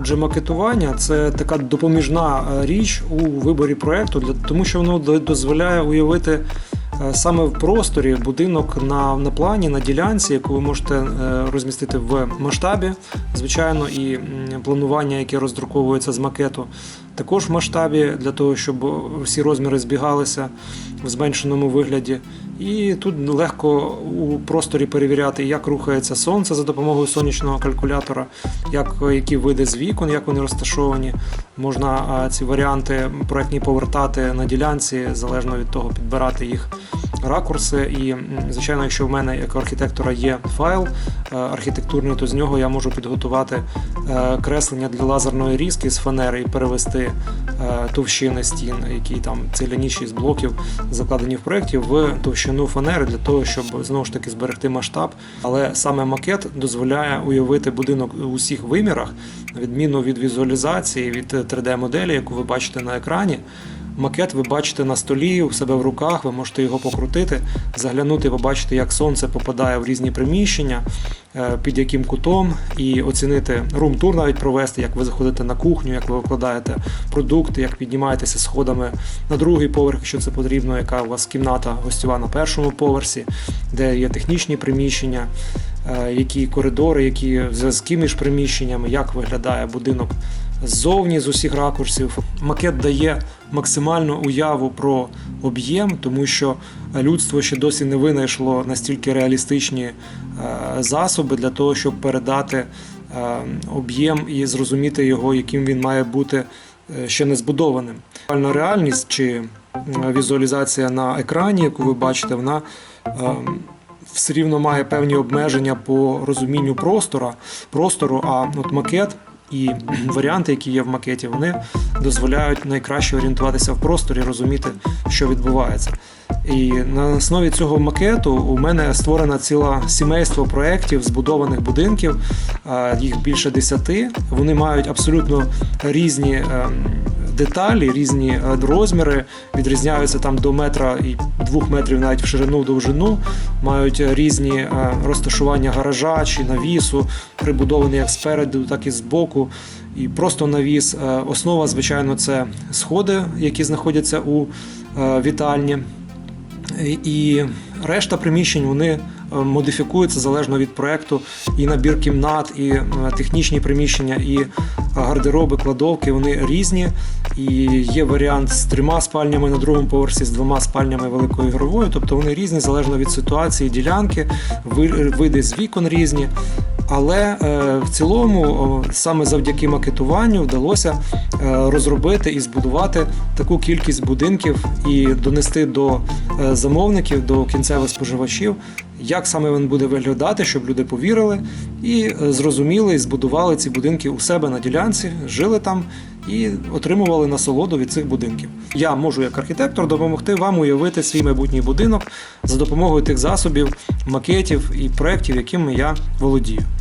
Отже, макетування це така допоміжна е, річ у виборі проекту, для тому що воно дозволяє уявити е, саме в просторі будинок на, на плані, на ділянці, яку ви можете е, розмістити в масштабі, звичайно, і планування, яке роздруковується з макету, також в масштабі для того, щоб всі розміри збігалися в зменшеному вигляді. І тут легко у просторі перевіряти, як рухається сонце за допомогою сонячного калькулятора, як, які види з вікон, як вони розташовані. Можна ці варіанти проектні повертати на ділянці, залежно від того, підбирати їх ракурси. І, звичайно, якщо в мене як архітектора є файл е, архітектурний, то з нього я можу підготувати е, креслення для лазерної різки з фанери і перевести е, товщини стін, які там ціляніші з блоків закладені в проєкті, в товщину фанери для того, щоб знову ж таки зберегти масштаб. Але саме макет дозволяє уявити будинок у всіх вимірах, відміну від візуалізації, від 3D-моделі, яку ви бачите на екрані. Макет ви бачите на столі у себе в руках, ви можете його покрутити, заглянути, побачити, як сонце попадає в різні приміщення, е, під яким кутом, і оцінити рум-тур навіть провести, як ви заходите на кухню, як ви викладаєте продукти, як піднімаєтеся сходами на другий поверх, якщо це потрібно, яка у вас кімната гостьова на першому поверсі, де є технічні приміщення, е, які коридори, які зв'язки між приміщеннями, як виглядає будинок ззовні з усіх ракурсів. Макет дає максимальну уяву про об'єм, тому що людство ще досі не винайшло настільки реалістичні е, засоби для того, щоб передати е, об'єм і зрозуміти його, яким він має бути е, ще не збудованим. Реальність чи візуалізація на екрані, яку ви бачите, вона все рівно має певні обмеження по розумінню простора, простору, а от макет і варіанти, які є в макеті, вони дозволяють найкраще орієнтуватися в просторі, розуміти, що відбувається. І на основі цього макету у мене створена ціла сімейство проєктів збудованих будинків, їх більше десяти. Вони мають абсолютно різні ем, деталі, різні е, розміри, відрізняються там до метра і двох метрів навіть в ширину, довжину, мають е, різні е, розташування гаража чи навісу, прибудований як спереду, так і збоку. І просто навіс. Основа, звичайно, це сходи, які знаходяться у вітальні. І решта приміщень вони е, модифікуються залежно від проекту. І набір кімнат, і е, технічні приміщення, і гардероби, кладовки вони різні. І є варіант з трьома спальнями на другому поверсі, з двома спальнями великою ігровою. Тобто вони різні залежно від ситуації, ділянки, види з вікон різні. Але е, в цілому, саме завдяки макетуванню, вдалося е, розробити і збудувати таку кількість будинків і донести до е, замовників, до кінцевих споживачів, як саме він буде виглядати, щоб люди повірили і зрозуміли і збудували ці будинки у себе на ділянці, жили там і отримували насолоду від цих будинків. Я можу як архітектор допомогти вам уявити свій майбутній будинок за допомогою тих засобів, макетів і проєктів, якими я володію.